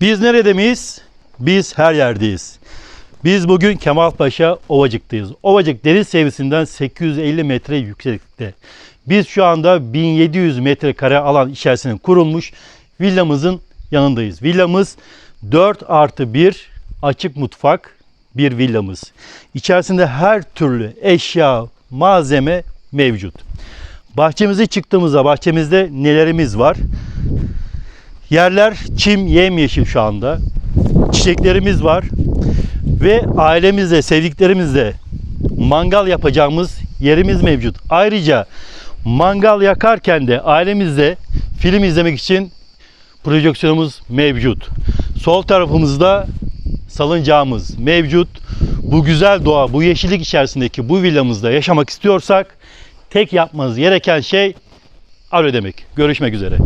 Biz nerede miyiz? Biz her yerdeyiz. Biz bugün Kemalpaşa Ovacık'tayız. Ovacık deniz seviyesinden 850 metre yükseklikte. Biz şu anda 1700 metrekare alan içerisinde kurulmuş villamızın yanındayız. Villamız 4 artı 1 açık mutfak bir villamız. İçerisinde her türlü eşya, malzeme mevcut. Bahçemize çıktığımızda bahçemizde nelerimiz var? Yerler çim yemyeşil şu anda. Çiçeklerimiz var. Ve ailemizle, sevdiklerimizle mangal yapacağımız yerimiz mevcut. Ayrıca mangal yakarken de ailemizle film izlemek için projeksiyonumuz mevcut. Sol tarafımızda salıncağımız mevcut. Bu güzel doğa, bu yeşillik içerisindeki bu villamızda yaşamak istiyorsak tek yapmanız gereken şey alo demek. Görüşmek üzere.